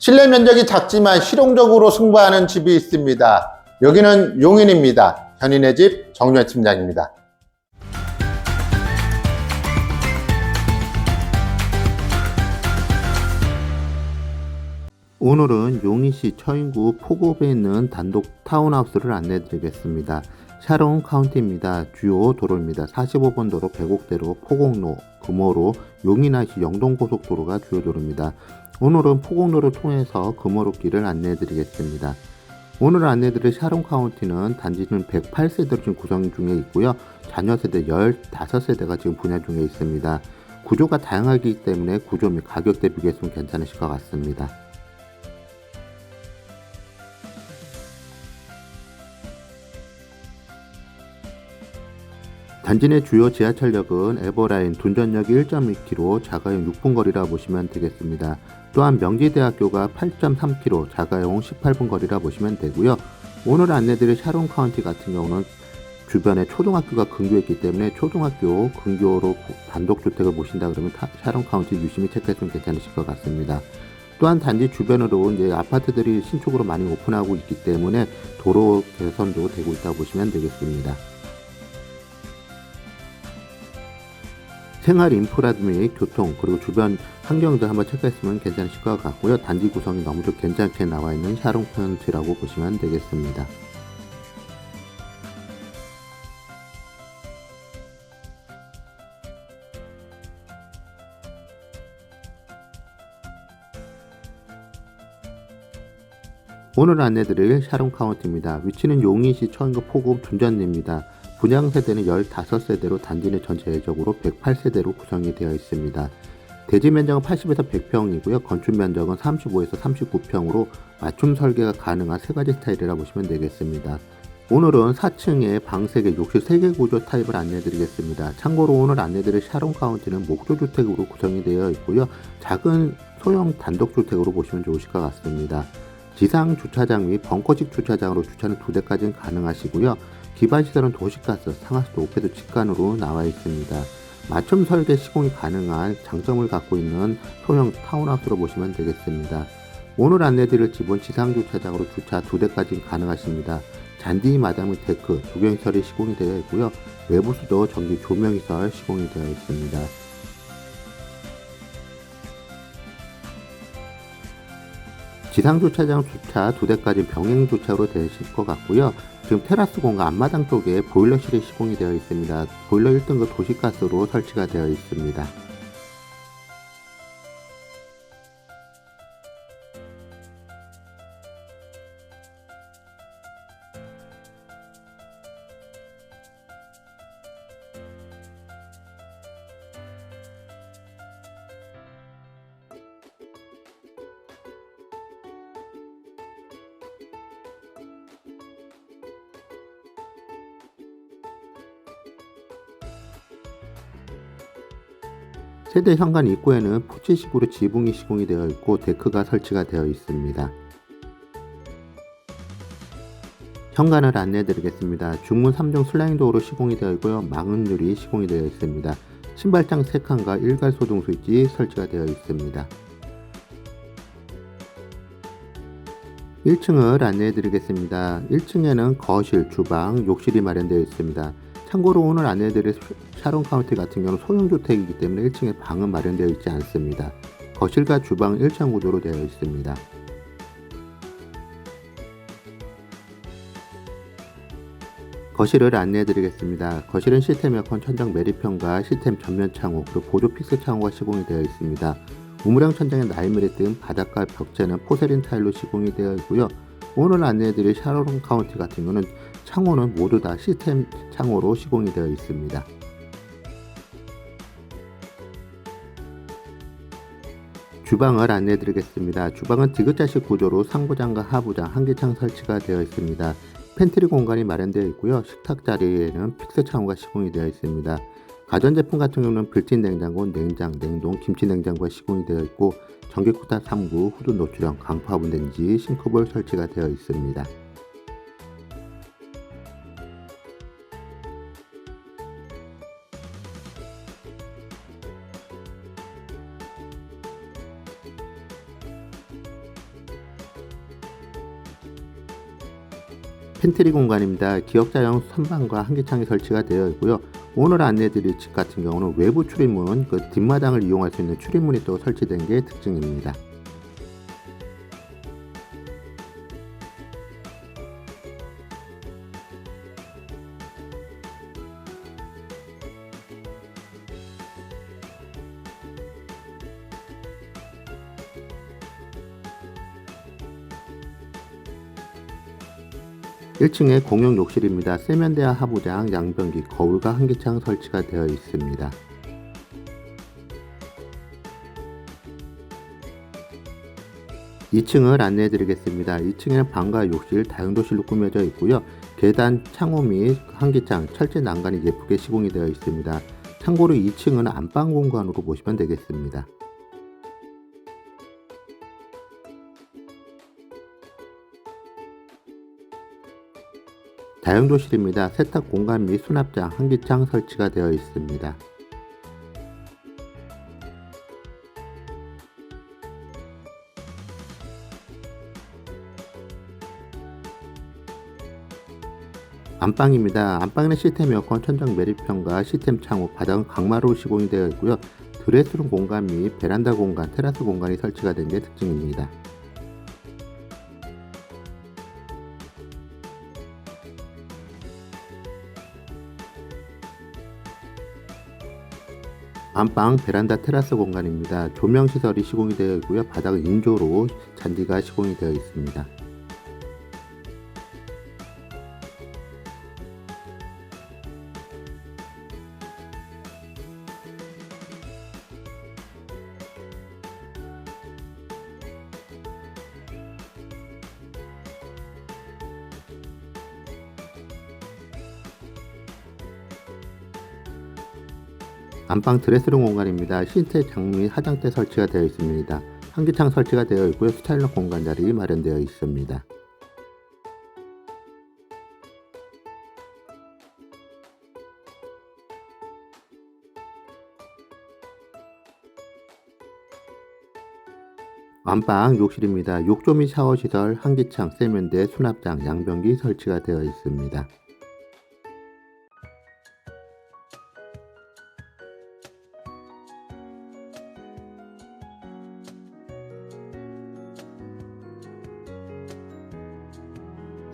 실내 면적이 작지만 실용적으로 승부하는 집이 있습니다. 여기는 용인입니다. 현인의 집 정유현 팀장입니다. 오늘은 용인시 처인구 포고에 있는 단독 타운하우스를 안내 드리겠습니다. 샤론 카운티입니다. 주요 도로입니다. 45번 도로 배곡대로 포곡로, 금호로, 용인하시 영동고속도로가 주요 도로입니다. 오늘은 포곡로를 통해서 금호로길을 안내 드리겠습니다. 오늘 안내 드릴 샤론 카운티는 단지는 108세대로 지금 구성 중에 있고요. 자녀 세대 15세대가 지금 분양 중에 있습니다. 구조가 다양하기 때문에 구조 및 가격 대비 비교했으면 괜찮으실 것 같습니다. 단지 내 주요 지하철역은 에버라인 둔전역이 1.1km, 자가용 6분 거리라 보시면 되겠습니다. 또한 명지대학교가 8.3km, 자가용 18분 거리라 보시면 되고요. 오늘 안내드릴 샤론 카운티 같은 경우는 주변에 초등학교가 근교했기 때문에 초등학교 근교로 단독주택을 보신다 그러면 타- 샤론 카운티 유심히 체크했으면 괜찮으실 것 같습니다. 또한 단지 주변으로 이제 아파트들이 신축으로 많이 오픈하고 있기 때문에 도로 개선도 되고 있다고 보시면 되겠습니다. 생활 인프라 및 교통 그리고 주변 환경도 한번 체크했으면 괜찮으실 것 같고요. 단지 구성이 너무도 괜찮게 나와 있는 샤롱 펀트라고 보시면 되겠습니다. 오늘 안내드릴 샤롱 카운트입니다. 위치는 용인시 처인구 포구 둔전리입니다. 분양 세대는 15세대로 단지 내 전체적으로 108세대로 구성이 되어 있습니다. 대지 면적은 80에서 100평이고요. 건축 면적은 35에서 39평으로 맞춤 설계가 가능한 세 가지 스타일이라 보시면 되겠습니다. 오늘은 4층에 방 3개, 욕실 3개 구조 타입을 안내드리겠습니다. 참고로 오늘 안내드릴 샤론 카운티는 목조주택으로 구성이 되어 있고요. 작은 소형 단독주택으로 보시면 좋으실 것 같습니다. 지상 주차장 및 벙커식 주차장으로 주차는 두 대까지는 가능하시고요. 기반 시설은 도시가스, 상하수도, 오페도 직관으로 나와 있습니다. 맞춤 설계 시공이 가능한 장점을 갖고 있는 소형 타운하우스로 보시면 되겠습니다. 오늘 안내드릴 집은 지상 주차장으로 주차 두 대까지 가능하십니다. 잔디 및 데크, 조경시설이 시공이 되어 있고요. 외부 수도 전기 조명시설 시공이 되어 있습니다. 지상 주차장 주차 두 대까지 병행 주차로 되실 것 같고요. 지금 테라스 공간 앞마당 쪽에 보일러실이 시공이 되어 있습니다. 보일러 1등급 도시가스로 설치가 되어 있습니다. 세대 현관 입구에는 포치식으로 지붕이 시공이 되어 있고 데크가 설치가 되어 있습니다. 현관을 안내해 드리겠습니다. 중문 3종 슬라이딩 도어로 시공이 되어 있고요. 망은 유리 시공이 되어 있습니다. 신발장 3칸과 일괄 소등 스위치 설치가 되어 있습니다. 1층을 안내해 드리겠습니다. 1층에는 거실, 주방, 욕실이 마련되어 있습니다. 참고로 오늘 안내해드릴 샤론 카운티 같은 경우는 소형주택이기 때문에 1층에 방은 마련되어 있지 않습니다. 거실과 주방 1층 구조로 되어 있습니다. 거실을 안내해 드리겠습니다. 거실은 시스템 에어컨 천장 매립형과 시스템 전면 창호 그리고 보조 픽스 창호가 시공이 되어 있습니다. 우물형 천장에 나일밀이 뜬 바닥과 벽체는 포세린 타일로 시공이 되어 있고요. 오늘 안내해드릴 샤론 카운티 같은 경우는 창호는 모두 다 시스템 창호로 시공이 되어 있습니다. 주방을 안내해 드리겠습니다. 주방은 디귿자식 구조로 상부장과 하부장, 한개창 설치가 되어 있습니다. 팬트리 공간이 마련되어 있고요. 식탁 자리에는 픽스 창호가 시공이 되어 있습니다. 가전제품 같은 경우는 빌트인 냉장고, 냉장, 냉동, 김치 냉장고가 시공이 되어 있고 전기쿠타 3구, 후드 노출형, 강파 분덴지, 싱크볼 설치가 되어 있습니다. 팬트리 공간입니다. 기역자형 선반과 한기창이 설치가 되어 있고요. 오늘 안내드릴 집 같은 경우는 외부 출입문, 그 뒷마당을 이용할 수 있는 출입문이 또 설치된 게 특징입니다. 1층에 공용 욕실입니다. 세면대와 하부장, 양변기, 거울과 한기창 설치가 되어 있습니다. 2층을 안내해 드리겠습니다. 2층에는 방과 욕실, 다용도실로 꾸며져 있고요. 계단, 창호 및 한기창, 철제 난간이 예쁘게 시공이 되어 있습니다. 참고로 2층은 안방 공간으로 보시면 되겠습니다. 다용도실입니다. 세탁 공간 및 수납장, 한기창 설치가 되어 있습니다. 안방입니다. 안방에는 시스템 에어컨, 천장 매립형과 시스템 창호, 바닥은 강마루 시공이 되어 있고요. 드레스룸 공간 및 베란다 공간, 테라스 공간이 설치가 된 게 특징입니다. 안방 베란다 테라스 공간입니다. 조명 시설이 시공이 되어 있고요. 바닥은 인조로 잔디가 시공이 되어 있습니다. 안방 드레스룸 공간입니다. 신체 장미 화장대 설치가 되어 있습니다. 한기창 설치가 되어 있고요. 스타일러 공간 자리 마련되어 있습니다. 안방 욕실입니다. 욕조 및 샤워 시설, 한기창, 세면대, 수납장, 양변기 설치가 되어 있습니다.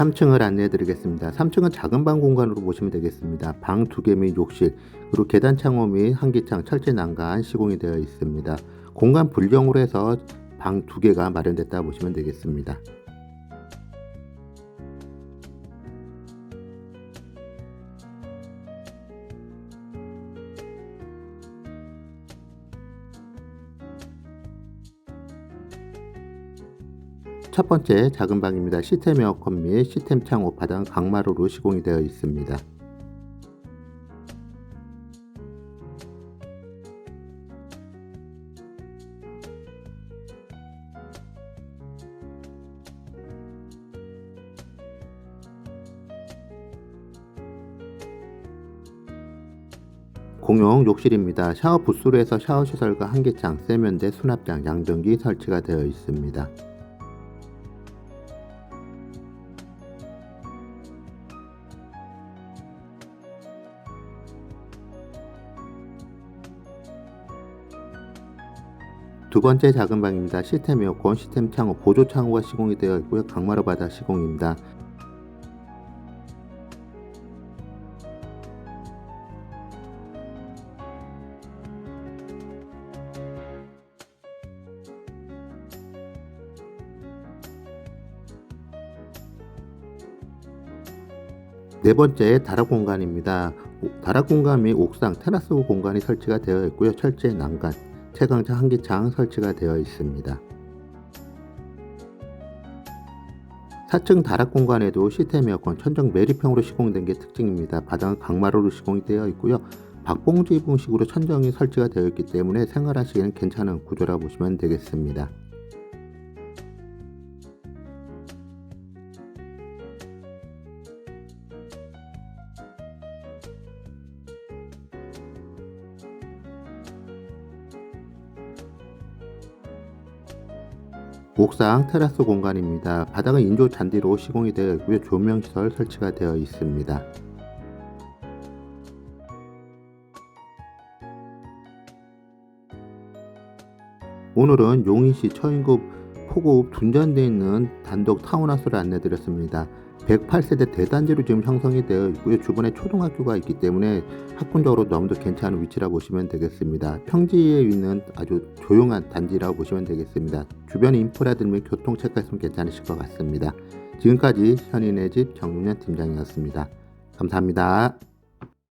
삼층을 안내해 드리겠습니다. 3층은 작은 방 공간으로 보시면 되겠습니다. 방두개및 욕실, 그리고 계단 창호 및 한기창, 철제 난간 시공이 되어 있습니다. 공간 불경으로 해서 방두 개가 마련됐다 보시면 되겠습니다. 첫 번째 작은 방입니다. 시스템 에어컨 및 시스템 창호 바닥 강마루로 시공이 되어 있습니다. 공용 욕실입니다. 샤워 부스로 해서 샤워 시설과 한기창, 세면대, 수납장, 양변기 설치가 되어 있습니다. 두 번째 작은 방입니다. 시스템 에어컨, 시스템 창호, 보조 창호가 시공이 되어 있고요. 강마루 바닥 시공입니다. 네 번째 다락 공간입니다. 오- 다락 공간 및 옥상 테라스 공간이 설치가 되어 있고요. 철제 난간, 채광차 한기창 설치가 되어 있습니다. 4층 다락 공간에도 시스템 에어컨 천정 매립형으로 시공된 게 특징입니다. 바닥은 강마루로 시공이 되어 있고요. 박봉지붕식으로 천정이 설치가 되어 있기 때문에 생활하시기에는 괜찮은 구조라 보시면 되겠습니다. 옥상 테라스 공간입니다. 바닥은 인조 잔디로 시공이 되어 있고요. 조명 시설 설치가 되어 있습니다. 오늘은 용인시 처인급 포고읍 둔전되어 있는 단독 타운하우스를 안내드렸습니다. 108세대 대단지로 지금 형성이 되어 있고요. 주변에 초등학교가 있기 때문에 학군적으로 너무도 괜찮은 위치라고 보시면 되겠습니다. 평지에 있는 아주 조용한 단지라고 보시면 되겠습니다. 주변 인프라들 교통 체크했으면 괜찮으실 것 같습니다. 지금까지 현인의 집 정윤현 팀장이었습니다. 감사합니다.